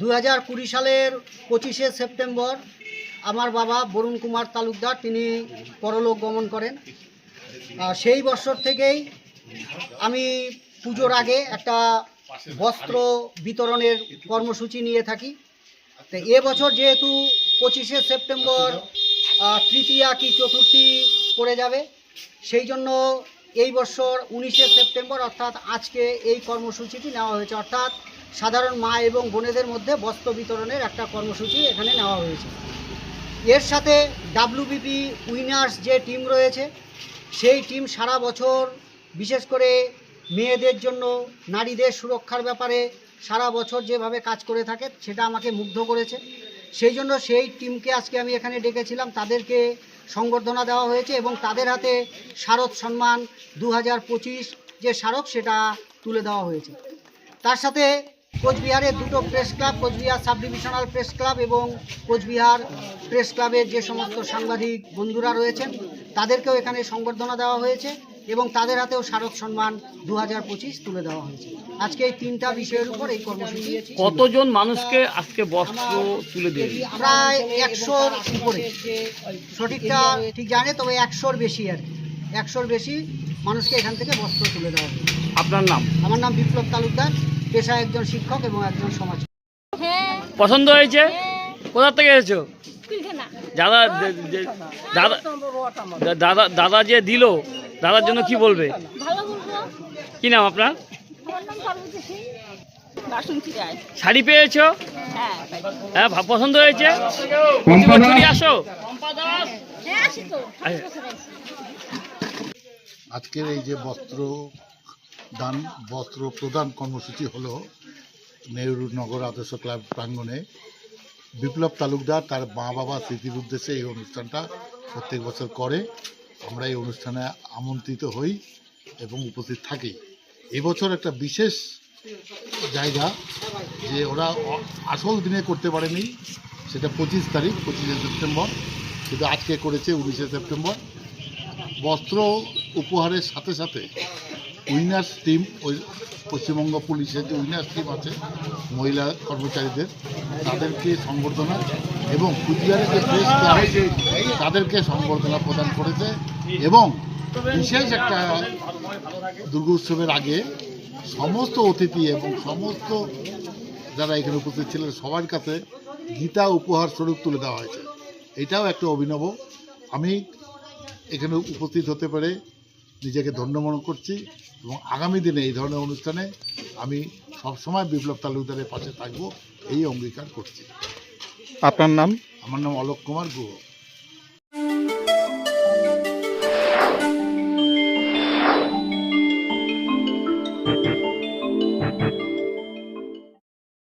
দু হাজার কুড়ি সালের পঁচিশে সেপ্টেম্বর আমার বাবা বরুণ কুমার তালুকদার, তিনি পরলোক গমন করেন। সেই বছর থেকেই আমি পুজোর আগে একটা বস্ত্র বিতরণের কর্মসূচি নিয়ে থাকি। তো এবছর যেহেতু পঁচিশে সেপ্টেম্বর তৃতীয়া কি চতুর্থী পড়ে যাবে, সেই জন্য এই বছর উনিশে সেপ্টেম্বর, অর্থাৎ আজকে এই কর্মসূচিটি নেওয়া হয়েছে। অর্থাৎ সাধারণ মা এবং বোনেদের মধ্যে বস্ত্র বিতরণের একটা কর্মসূচি এখানে নেওয়া হয়েছে। এর সাথে ডাব্লিউবিপি উইনার্স যে টিম রয়েছে, সেই টিম সারা বছর বিশেষ করে মেয়েদের জন্য, নারীদের সুরক্ষার ব্যাপারে সারা বছর যেভাবে কাজ করে থাকে, সেটা আমাকে মুগ্ধ করেছে। সেই জন্য সেই টিমকে আজকে আমি এখানে ডেকেছিলাম। তাদেরকে সংবর্ধনা দেওয়া হয়েছে এবং তাদের হাতে শারদ সম্মান দু হাজার পঁচিশ যে স্মারক, সেটা তুলে দেওয়া হয়েছে। তার সাথে কোচবিহারের দুটো press club Coochbehar sub divisional press club এবং কোচবিহার প্রেস ক্লাবের যে সমস্ত সাংবাদিক বন্ধুরা রয়েছেন তাদেরকেও এখানে সংবর্ধনা দেওয়া হয়েছে এবং তাদের হাতেও স্মারক সম্মান দু পঁচিশ তুলে দেওয়া হয়েছে। আজকে এই তিনটা বিষয়ের উপর এই কর্মসূচি কতজন মানুষকে আজকে বস্ত্র তুলে দিয়েছে? প্রায় একশোর উপরে। সঠিকটা ঠিক জানে তবে একশোর বেশি আর কি। একশোর বেশি মানুষকে এখান থেকে বস্ত্র তুলে দেওয়া হবে আপনার নাম? আমার নাম বিপ্লব তালুকদার। পেশায় একজন শিক্ষক এবং একজন সমাজ হ্যাঁ। পছন্দ হয়েছে? কোথা থেকে এসেছ? দাদা দাদা দাদা দাদা যে দিল দাদার জন্য কি বলবে? ভালো কি নাম আপনার? শাড়ি পেয়েছ? হ্যাঁ হ্যাঁ পছন্দ হয়েছে? আসো। হ্যাঁ আচ্ছা। আজকের এই যে বস্ত্র দান বস্ত্র প্রদান কর্মসূচি হলো নেহরু নগর আদর্শ ক্লাব প্রাঙ্গণে। বিপ্লব তালুকদার তার মা বাবা স্মৃতির উদ্দেশ্যে এই অনুষ্ঠানটা প্রত্যেক বছর করে। আমরা এই অনুষ্ঠানে আমন্ত্রিত হই এবং উপস্থিত থাকি। এবছর একটা বিশেষ জায়গা যে ওরা আসল দিনে করতে পারেনি, সেটা পঁচিশ তারিখ, পঁচিশে সেপ্টেম্বর। কিন্তু আজকে করেছে উনিশে সেপ্টেম্বর। বস্ত্র উপহারের সাথে সাথে উইনার্স টিম ওই পশ্চিমবঙ্গ পুলিশের যে উইনার্স টিম আছে, মহিলা কর্মচারীদের, তাদেরকে সংবর্ধনা এবং কুচবিহারের যে প্রেস ক্লাব তাদেরকে সংবর্ধনা প্রদান করেছে এবং বিশেষ একটা দুর্গোৎসবের আগে সমস্ত অতিথি এবং সমস্ত যারা এখানে উপস্থিত ছিলেন, সবার কাছে গীতা উপহার স্বরূপ তুলে দেওয়া হয়েছে। এটাও একটা অভিনব। আমি এখানে উপস্থিত হতে পেরে নিজেকে ধন্য মনে করছি। এবং আগামী দিনে এই ধরনের অনুষ্ঠানে আমি সবসময় বিপ্লব তালুকদারের পাশে থাকব এই অঙ্গীকার করছি। আপনার নাম? আমার নাম অলোক কুমার গুহ।